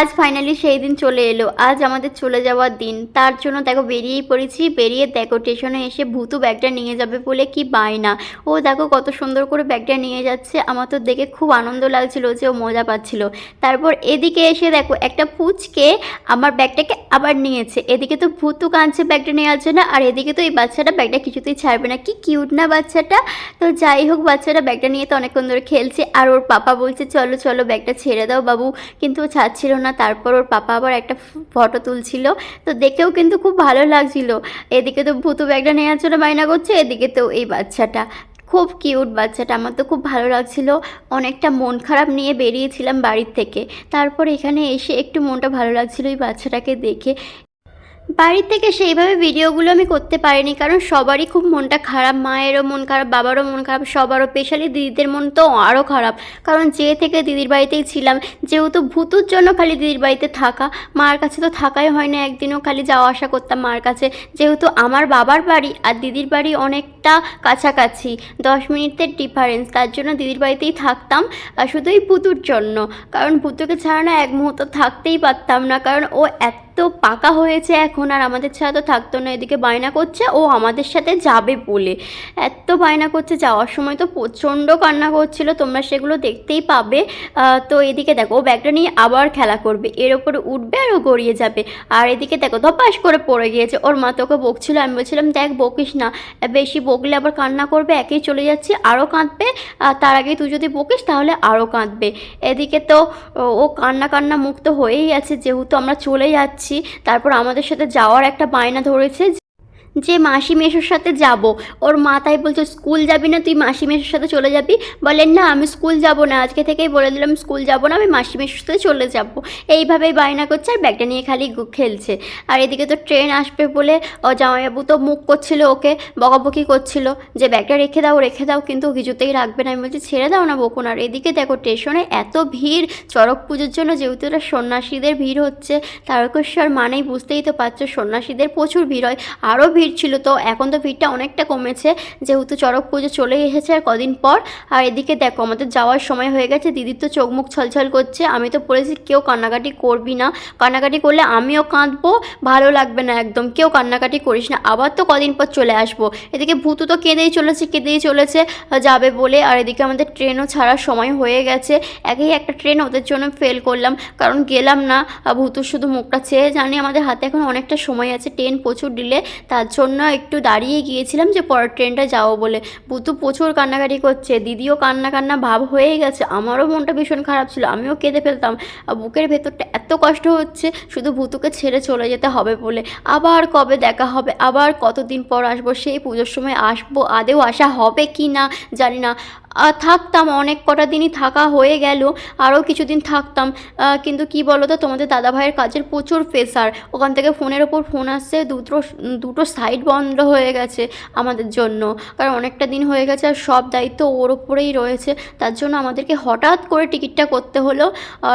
আজ ফাইনালি সেই দিন চলে এলো। আজ আমাদের চলে যাওয়ার দিন। তার জন্য দেখো বেরিয়েই পড়েছি, বেরিয়ে দেখো স্টেশনে এসে ভূতু ব্যাগটা নিয়ে যাবে বলে কি বায়না। ও দেখো কত সুন্দর করে ব্যাগটা নিয়ে যাচ্ছে, আমার তো দেখে খুব আনন্দ লাগছিল যে ও মজা পাচ্ছিল। তারপর এদিকে এসে দেখো একটা পুচকে আমার ব্যাগটাকে আবার নিয়েছে। এদিকে তো ভূতু কাঁদছে ব্যাগটা নিয়ে নেওয়ার জন্য, আর এদিকে তো এই বাচ্চাটা ব্যাগটা কিছুতেই ছাড়বে না। কি কিউট না বাচ্চাটা। তো যাই হোক, বাচ্চাটা ব্যাগটা নিয়ে তো অনেকক্ষণ ধরে খেলছে, আর ওর পাপা বলছে, চলো চলো ব্যাগটা ছেড়ে দাও বাবু। কিন্তু ও ছাড়ছিল না। তারপর ওর পাপা আবার একটা ফটো তুলছিল। তো দেখেও কিন্তু খুব ভালো লাগছিল। এদিকে তো ভূতু ব্যাগটা নেওয়ার জন্য বায়না করছে, এদিকে তো এই বাচ্চাটা। খুব কিউট বাচ্চাটা, আমার তো খুব ভালো লাগছিল। অনেকটা মন খারাপ নিয়ে বেরিয়েছিলাম বাড়ির থেকে। তারপর এখানে এসে একটু মনটা ভালো লাগছিল ওই বাচ্চাটাকে দেখে। বাড়ির থেকে সেইভাবে ভিডিওগুলো আমি করতে পারিনি, কারণ সবারই খুব মনটা খারাপ, মায়েরও মন খারাপ, বাবারও মন খারাপ, সবারও স্পেশালি দিদিদের মন তো আরও খারাপ। কারণ যে থেকে দিদির বাড়িতেই ছিলাম, যেহেতু ভূতুর জন্য খালি দিদির বাড়িতে থাকা, মার কাছে তো থাকাই হয় না একদিনও খালি যাওয়া আসা করতাম মার কাছে। যেহেতু আমার বাবার বাড়ি আর দিদির বাড়ি অনেকটা কাছাকাছি, দশ মিনিটের ডিফারেন্স তার জন্য দিদির বাড়িতেই থাকতাম, আর শুধু এই পুতুর জন্য। কারণ পুতুকে ছাড়া না এক মুহূর্ত থাকতেই পারতাম না, কারণ ও এত পাকা হয়েছে এখন আর আমাদের ছাড়া তো থাকতো না, এদিকে বায়না করছে, ও আমাদের সাথে যাবে বলে। এত বায়না করছে, যাওয়ার সময় তো প্রচণ্ড কান্না করছিল, তোমরা সেগুলো দেখতেই পাবে। তো এদিকে দেখো, ও ব্যাগটা নিয়ে আবার খেলা করবে, এর ওপরে উঠবে আর ও গড়িয়ে যাবে। আর এদিকে দেখো, ধপাস করে পড়ে গিয়েছে, ওর মা তোকে বকছিল, আমি বলছিলাম, দেখ, বকিস না। বেশি বকলে আবার কান্না করবে, একেই চলে যাচ্ছি, আরও কাঁদবে আর তার আগে তুই যদি বকিস, তাহলে আরও কাঁদবে। এদিকে তো ও কান্না কান্না মুক্ত হয়েই আছে, যেহেতু আমরা চলে যাচ্ছি। তারপর আমাদের সাথে যাওয়ার একটা বায়না ধরেছে যে মাসি মেশোর সাথে যাব। ওর মা তাই বলছে, স্কুল যাবি না তুই মাসি মেশোর সাথে চলে যাবি? বলেন না, আমি স্কুল যাব না। আজকে থেকেই বলে দিলাম, স্কুল যাব না, আমি মাসি মেশোর সাথে চলে যাব। এইভাবেই বায়না করছে আর ব্যাগটা নিয়ে খালি খেলছে। আর এদিকে তো ট্রেন আসবে বলে ও জামাইবাবু তো মুখ করছিল ওকে, বকাবকি করছিল যে, ব্যাগটা রেখে দাও রেখে দাও, কিন্তু কিছুতেই রাখবে না। আমি বলছি, ছেড়ে দাও না বকুন। আর এদিকে দেখো, স্টেশনে এত ভিড়, চড়ক পুজোর জন্য যেহেতু এটা সন্ন্যাসীদের ভিড় হচ্ছে, তারকেশ্বর মানেই বুঝতেই তো পারছ, সন্ন্যাসীদের প্রচুর ভিড় হয় আরও ভিড় ছিল, তো এখন তো ভিড়টা অনেকটা কমেছে। যেহেতু চড়ক পুজো চলে এসেছে আর কদিন পর। আর এদিকে দেখো, আমাদের যাওয়ার সময় হয়ে গেছে, দিদির তো চোখ মুখ ছলছল করছে। আমি তো বলেছি কেউ কান্নাকাটি করবি না। কান্নাকাটি করলে আমিও কাঁদবো, ভালো লাগবে না একদম। কেউ কান্নাকাটি করিস না, আবার তো কদিন পর চলে আসব। এদিকে ভূতু তো কেঁদেই চলেছে কেঁদেই চলেছে, যাবে বলে। আর এদিকে আমাদের ট্রেনও ছাড়ার সময় হয়ে গেছে। একেই একটা ট্রেন ওদের জন্য ফেল করলাম, কারণ গেলাম না। ভূতুর শুধু মুখটা চেয়ে জানি, আমাদের হাতে এখন অনেকটা সময় আছে, ট্রেন প্রচুর ডিলে, তার জন্য একটু দাঁড়িয়ে গিয়েছিলাম যে পরের ট্রেনটা যাব বলে। বুতু প্রচুর কান্নাকাটি করছে, দিদিও কান্না কান্না ভাব হয়েই গেছে, আমারও মনটা ভীষণ খারাপ ছিল, আমিও কেঁদে ফেলতাম। বুকের ভেতরটা এত কষ্ট হচ্ছে, শুধু ভুতুকে ছেড়ে চলে যেতে হবে বলে। আবার কবে দেখা হবে, আবার কতদিন পর আসব, সেই পুজোর সময় আসব, আদেও আসা হবে কি না জানি না। থাকতাম, অনেক কটা দিনই থাকা হয়ে গেল, আরও কিছুদিন থাকতাম। কিন্তু কি বলো তো তোমাদের দাদাভাইয়ের কাজের প্রচুর প্রেসার ওখান থেকে ফোনের ওপর ফোন আসছে, দুটো দুটো সাইড বন্ধ হয়ে গেছে আমাদের জন্য। কারণ অনেকটা দিন হয়ে গেছে আর সব দায়িত্ব ওর ওপরেই রয়েছে। তার জন্য আমাদেরকে হঠাৎ করে টিকিটটা করতে হলো।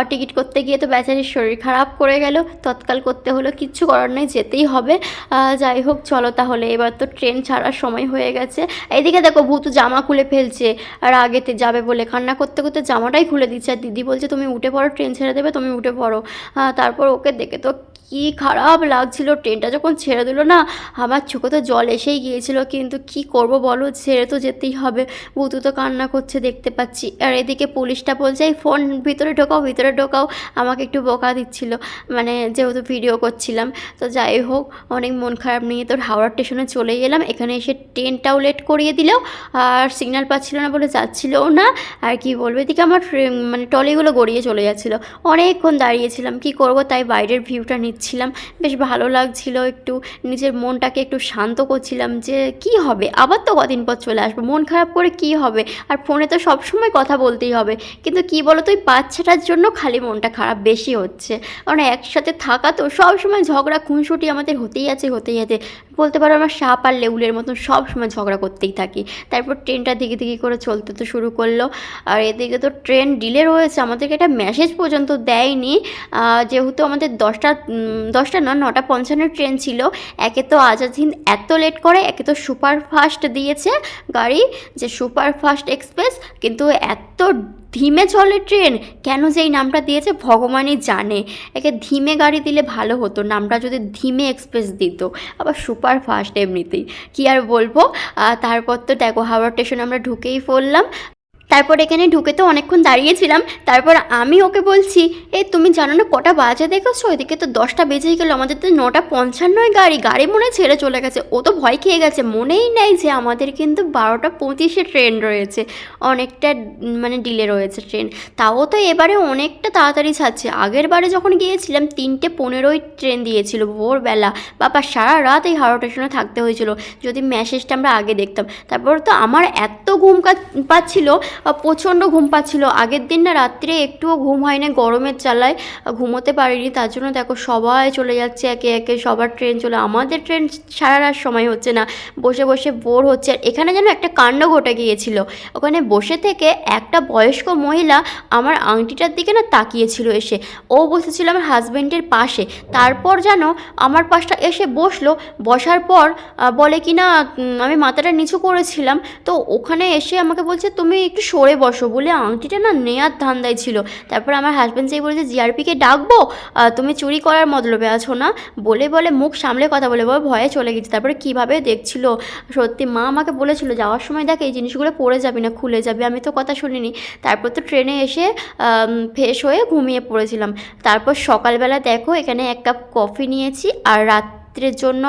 টিকিট করতে গিয়ে তো বেচারির শরীর খারাপ করে গেল। তৎকাল করতে হলো, কিচ্ছু করার নেই, যেতেই হবে। যাই হোক, চলো তাহলে। এবার তো ট্রেন ছাড়ার সময় হয়ে গেছে। এদিকে দেখো, ভূতু জামা খুলে ফেলছে। আর আগেতে যাবে বলে কান্না করতে করতে জামাটাই খুলে দিচ্ছে। আর দিদি বলছে, তুমি উঠে পড়ো ট্রেন ছেড়ে দেবে, তুমি উঠে পড়ো। তারপর ওকে দেখে তো কি খারাপ লাগছিল ট্রেনটা যখন ছেড়ে দিল না, আমার চোখে তো জল এসেই গিয়েছিল। কিন্তু কি করব বলো, ছেড়ে তো যেতেই হবে। বুতু তো কান্না করছে, দেখতে পাচ্ছি। আর এদিকে পুলিশটা বলছে, এই ফোন ভিতরে ঢোকাও ভিতরে ঢোকাও। আমাকে একটু বকা দিচ্ছিল মানে যেহেতু ভিডিও করছিলাম। তো যাই হোক, অনেক মন খারাপ নিয়ে তোর হাওড়া স্টেশনে চলে গেলাম এখানে এসে ট্রেনটাও লেট করিয়ে দিল। আর সিগন্যাল পাচ্ছিল না বলে যাচ্ছিলও না, আর কি বলব, এদিকে আমার মানে ট্রলিগুলো গড়িয়ে চলে যাচ্ছিল। অনেকক্ষণ দাঁড়িয়েছিলাম, কি করব, তাই বাইরের ভিউটা নিচ্ছিলাম। বেশ ভালো লাগছিল একটু, নিজের মনটাকে একটু শান্ত করছিলাম যে, কি হবে? আবার তো কদিন পর চলে আসব, মন খারাপ করে কি হবে? আর ফোনে তো সবসময় কথা বলতেই হবে, কিন্তু কি বলো তো ওই বাচ্চাটার জন্য খালি মনটা খারাপ বেশি হচ্ছে। কারণ একসাথে থাকা তো সবসময় ঝগড়া, খুনসুটি আমাদের হতেই আছে হতেই আছে। বলতে পারো, আমার সাপ আর লেউলের মতন সব সময় ঝগড়া করতেই থাকি। তারপর ট্রেনটা দিকে দিকে করে চলতে তো শুরু করল। আর এদিকে তো ট্রেন ডিলে রয়েছে, আমাদেরকে একটা মেসেজ পর্যন্ত দেয়নি। যেহেতু আমাদের দশটা দশটা না, নটা পঞ্চান্ন ট্রেন ছিল, একে তো আজাদ হিন্দ এত লেট করে, একে তো সুপার ফাস্ট দিয়েছে গাড়ি যে সুপারফাস্ট এক্সপ্রেস কিন্তু এত ধিমে চলে ট্রেন? কেন যে এই নামটা দিয়েছে, ভগবানই জানে। একে ধিমে গাড়ি দিলে ভালো হতো, নামটা যদি ধিমে এক্সপ্রেস দিত। আবার সুপার ফাস্ট এমনিতেই। কী আর বলব? তারপর তো দেখো হাওড়া স্টেশন আমরা ঢুকেই পড়লাম। তারপর এখানে ঢুকে তো অনেকক্ষণ দাঁড়িয়েছিলাম। তারপর আমি ওকে বলছি, এ, তুমি জানো না কটা বাজে দেখেছ? এদিকে তো দশটা বেজেই গেলো, আমাদের তো নটা পঞ্চান্নয় গাড়ি গাড়ি মনে ছেড়ে চলে গেছে। ও তো ভয় খেয়ে গেছে, মনেই নেই যে আমাদের কিন্তু বারোটা পঁচিশে ট্রেন রয়েছে। অনেকটা মানে ডিলে রয়েছে ট্রেন। তাও তো এবারে অনেকটা তাড়াতাড়ি ছাড়ছে। আগের বারে যখন গিয়েছিলাম, তিনটে পনেরোই ট্রেন দিয়েছিল ভোরবেলা। বাবা, সারা রাত এই হাওড়া স্টেশনে থাকতে হয়েছিল। যদি মেসেজটা আমরা আগে দেখতাম। তারপর তো আমার এত ঘুম পাচ্ছিল প্রচণ্ড ঘুম পাচ্ছিল। আগের দিন না রাত্রে একটুও ঘুম হয় না গরমের চালায় ঘুমোতে পারিনি, তার জন্য দেখো সবাই চলে যাচ্ছে, একে একে সবার ট্রেন চলে, আমাদের ট্রেন সারা রাত সময় হচ্ছে না, বসে বসে বোর হচ্ছে। আর এখানে যেন একটা কাণ্ড ঘটে গিয়েছিল, ওখানে বসে থেকে একটা বয়স্ক মহিলা আমার আংটিটার দিকে না তাকিয়েছিল এসে, ও বসেছিল আমার হাজবেন্ডের পাশে, তারপর যেন আমার পাশটা এসে বসল, বসার পর বলে কি না আমি মাথাটা নিচু করেছিলাম, তো ওখানে এসে আমাকে বলছে, তুমি একটু সরে বসো বলে আংটিটা না নেয়ার ধান্দায় ছিল। তারপর আমার হাজব্যান্ড সেই বলেছে জিআরপিকে ডাকবো? তুমি চুরি করার মতলবে আছো না? বলে বলে মুখ সামলে কথা বলে বলে ভয়ে চলে গেছে। তারপরে কীভাবে দেখছিল? সত্যি মা আমাকে বলেছিল, যাওয়ার সময় দেখ এই জিনিসগুলো পড়ে যাবি না, খুলে যাবে, আমি তো কথা শুনিনি। তারপর তো ট্রেনে এসে ফ্রেশ হয়ে ঘুমিয়ে পড়েছিলাম। তারপর সকালবেলা দেখো, এখানে এক কাপ কফি নিয়েছি আর রাত্রের জন্য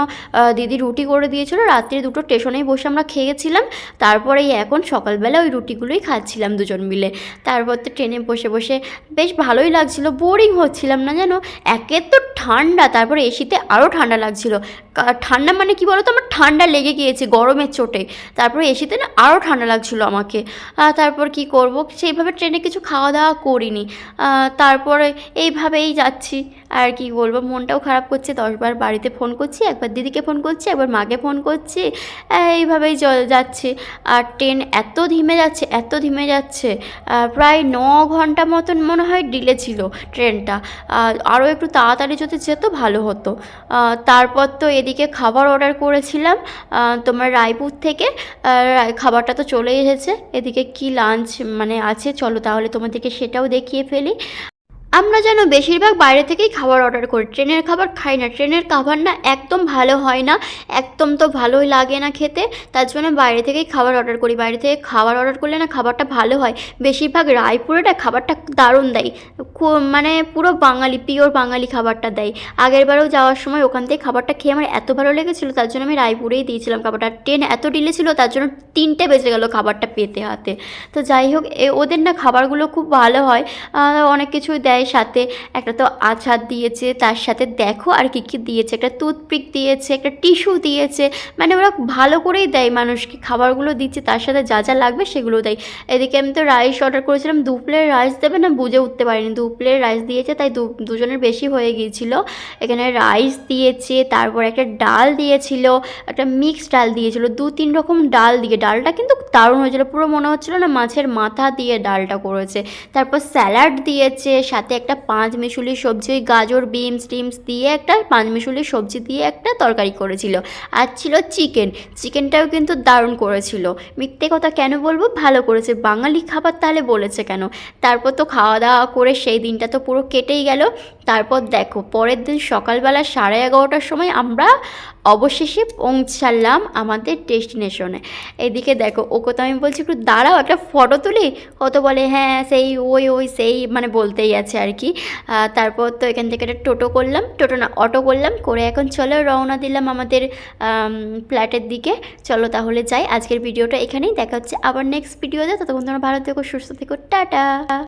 দিদি রুটি করে দিয়েছিল। রাত্রে দুটো স্টেশনেই বসে আমরা খেয়েছিলাম। তারপরে এখন সকালবেলা ওই রুটিগুলোই খাচ্ছিলাম দুজন মিলে। তারপর তো ট্রেনে বসে বসে বেশ ভালোই লাগছিল। বোরিং হচ্ছিলাম না যেন একে তো ঠান্ডা, তারপরে এসিতে আরও ঠান্ডা লাগছিল। ঠান্ডা মানে কি বলো তো আমার ঠান্ডা লেগে গিয়েছে গরমের চোটে। তারপরে এসিতে না আরও ঠান্ডা লাগছিল আমাকে। তারপর কি করব? সেইভাবে ট্রেনে কিছু খাওয়া দাওয়া করিনি তারপরে এইভাবেই যাচ্ছি। আর কি বলব? মনটাও খারাপ করছে। দশবার বাড়িতে ফোন করছি, একবার দিদিকে ফোন করছি, একবার মাকে ফোন করছি। এইভাবেই যাচ্ছে। আর ট্রেন এত ধিমে যাচ্ছে, এত ধিমে যাচ্ছে। প্রায় ন ঘণ্টা মতন মনে হয় ডিলে ছিল ট্রেনটা। আরও একটু তাড়াতাড়ি যদি যেত ভালো হতো। তারপর তো এদিকে খাবার অর্ডার করেছিলাম তোমার রায়পুর থেকে খাবারটা তো চলে এসেছে। এদিকে কি লাঞ্চ মানে আছে, চলো তাহলে তোমাদেরকে সেটাও দেখিয়ে ফেলি। আমরা যেন বেশিরভাগ বাইরে থেকেই খাবার অর্ডার করি। ট্রেনের খাবার খাই না। ট্রেনের খাবার না একদম ভালো হয় না। একদম তো ভালোই লাগে না খেতে। তার জন্য বাইরে থেকেই খাবার অর্ডার করি। বাইরে থেকে খাবার অর্ডার করলে না খাবারটা ভালো হয়। বেশিরভাগ রায়পুরেটা খাবারটা দারুণ দেয়। মানে পুরো বাঙালি পিওর বাঙালি খাবারটা দেয়। আগের বারেও যাওয়ার সময় ওখান থেকে খাবারটা খেয়ে আমার এত ভালো লেগেছিলো, তার জন্য আমি রায়পুরেই দিয়েছিলাম খাবারটা। ট্রেন এত ডিলে ছিল, তার জন্য তিনটে বেজে গেল খাবারটা পেতে হাতে। তো যাই হোক ওদের না খাবারগুলো খুব ভালো হয়। অনেক কিছু দেয় সাথে একটা তো আচার দিয়েছে, তার সাথে দেখো আর কি কি দিয়েছে। একটা টুথপিক দিয়েছে, একটা টিস্যু দিয়েছে। মানে ওরা ভালো করেই দেয় মানুষকে। খাবারগুলো দিচ্ছে, তার সাথে যা যা লাগবে সেগুলো দেয়। এদিকে আমি তো রাইস অর্ডার করেছিলাম, দু প্লেট রাইস দেবে না বুঝে উঠতে পারিনি। দু প্লেট রাইস দিয়েছে, তাই দুজনের বেশি হয়ে গিয়েছিল। এখানে রাইস দিয়েছে, তারপর একটা ডাল দিয়েছিল, একটা মিক্সড ডাল দিয়েছিল। দু, তিন রকম ডাল দিয়ে, ডালটা কিন্তু দারুণ হয়েছিল। পুরো মনে হচ্ছিল না মাছের মাথা দিয়ে ডালটা করেছে। তারপর স্যালাড দিয়েছে, সাথে একটা পাঁচ মিশুলি সবজি, ওই গাজর, বিনস টিমস দিয়ে একটা পাঁচ মিশুলি সবজি দিয়ে একটা তরকারি করেছিল। আর ছিল চিকেন। চিকেনটাও কিন্তু দারুণ করেছিল। মিথ্যে কথা কেন বলব? ভালো করেছে। বাঙালি খাবার তাহলে বলেছে কেন? তারপর তো খাওয়া দাওয়া করে সেই দিনটা তো পুরো কেটেই গেল। তারপর দেখো, পরের দিন সকালবেলা সাড়ে এগারোটার সময় আমরা অবশেষে পৌঁছালাম আমাদের ডেস্টিনেশনে এদিকে দেখো, ওকে তো আমি বলছি, একটু দাঁড়াও, একটা ফটো তুলি? ও তো বলে হ্যাঁ সেই, ওই ওই, সেই মানে বলতেই আছে আর কি। তারপর তো এখান থেকে একটা টোটো করলাম, টোটো না, অটো করলাম, করে এখন চলো রওনা দিলাম আমাদের ফ্ল্যাটের দিকে। চলো তাহলে যাই, আজকের ভিডিওটা এখানেই, দেখা হচ্ছে আবার নেক্সট ভিডিওতে ততক্ষণ তোমরা ভালো থেকো, সুস্থ থেকো, টাটা!